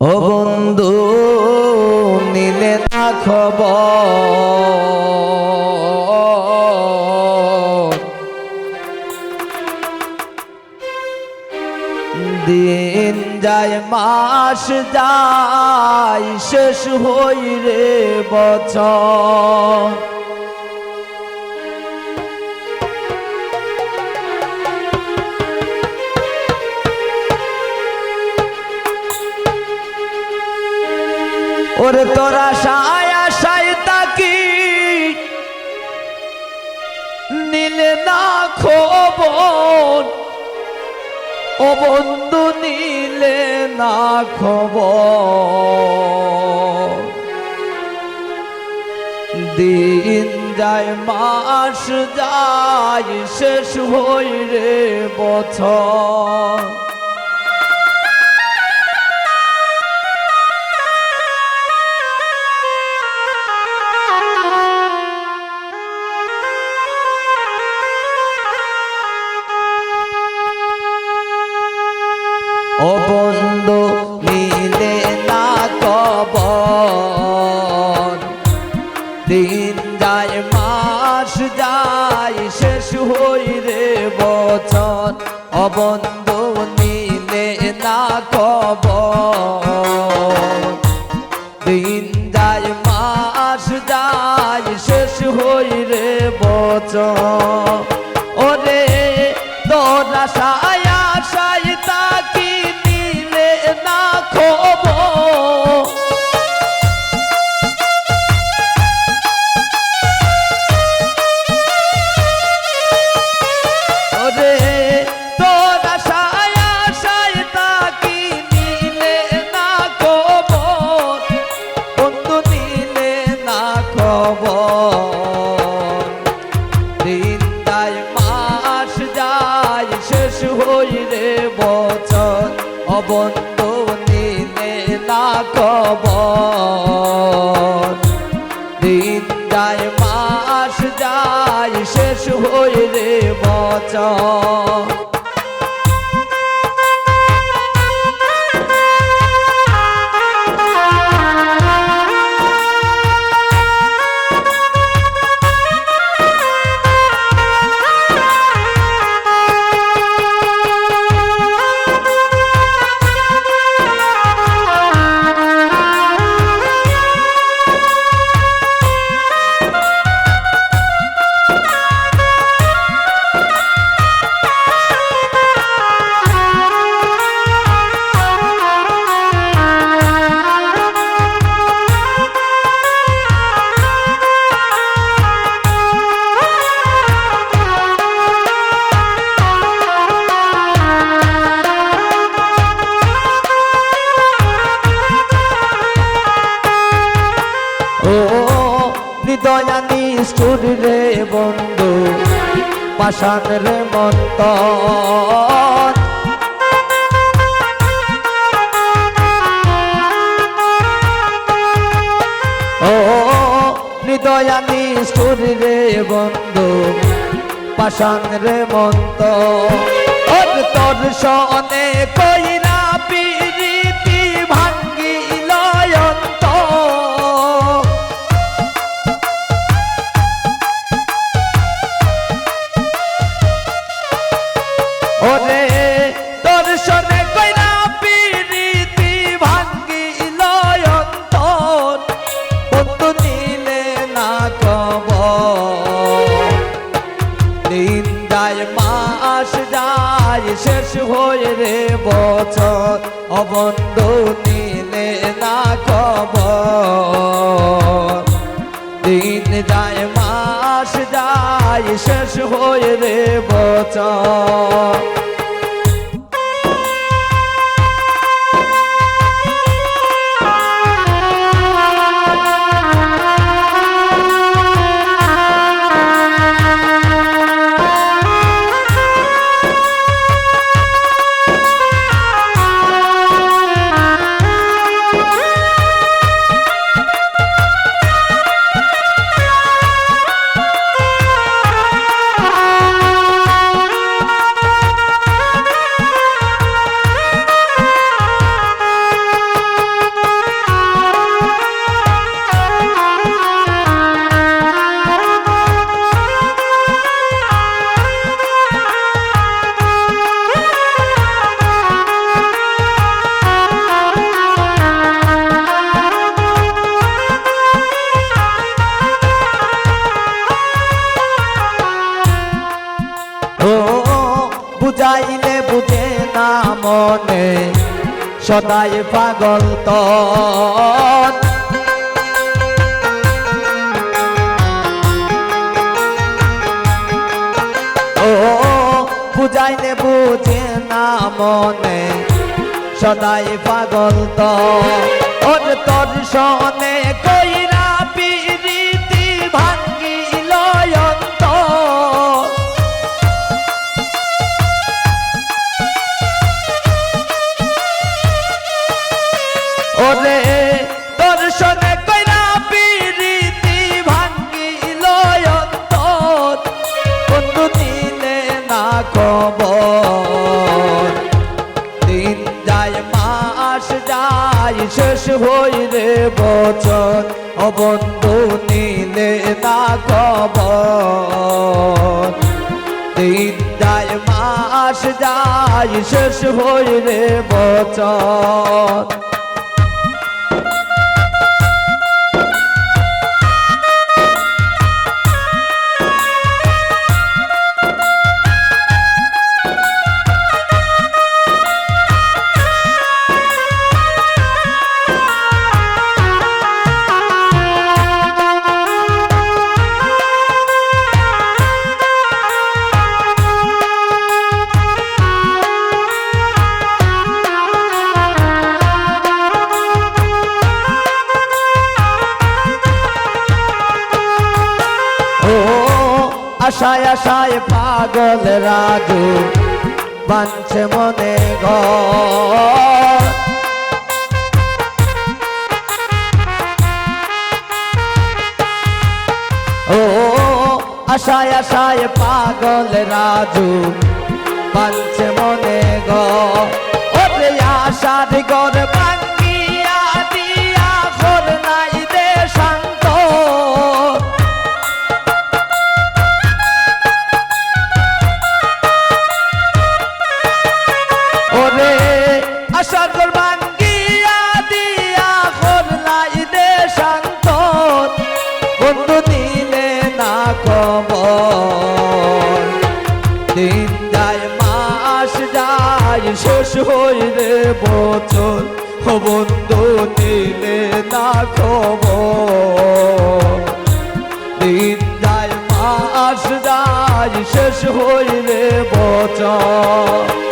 ও বন্ধু নিলে না খবর। দিন যায় মাস যায় শেষ হই রে বছর। ওরে তোরা সায়া সায় তাকি নিলে না খবর ও বন্ধু নিলে না খবর দিন যায়, মাস যায়, শেষ হই রে বছর। দিন যায়, মাস যায়, শেষ হই রে বচন ও নিলে না কব দিন যায়, মাস যায়, শেষ হই রে বছর। যায় মাস যায়, শেষ হই রে বছর। অবন্ধু নিলে না খবর। দিন যায় মাস যায়, শেষ হই রে বছর। পাষাণ রে মন্ত ও হৃদয়া রে বন্ধু পাশান রে মন্ত তোর সনে কইরা ওরে দর্শনে কইরা পিরিতি ভাঙ্গিল অন্তর। বন্ধু নিলে না কব দিন যায় মাস যায়, শেষ হয়ে রে বছর। অবন্ধু নিলে না কব দিন যায় শেষ হয়ে রে বছর সদাই পাগল তন ও বুঝে না মনে সদাই পাগল তো। ওর তোর সনে কইরা ওরে দর্শনে কইরা পিরিতি ভাঙ্গিল অন্তর। বন্ধু দিলে না খবর। দিন যায়, মাস যায়, শেষ হই রে বছর। ও বন্ধু নিলে না খবর। দিন যায়, মাস যায়, শেষ হই রে আশায় আশায় পাগল রাজু বাঞ্ছে মনে ঘর। ও, আশায় আশায় পাগল রাজু বাঞ্ছে মনে ঘর। ওরে আশার ঘর ভাঙ্গিয়া খবর। দিন যায় মাস যায়, শেষ হইলে বছর বন্ধু দিলে না খবর। দিন যায় মাস যায়, শেষ হইলে বছর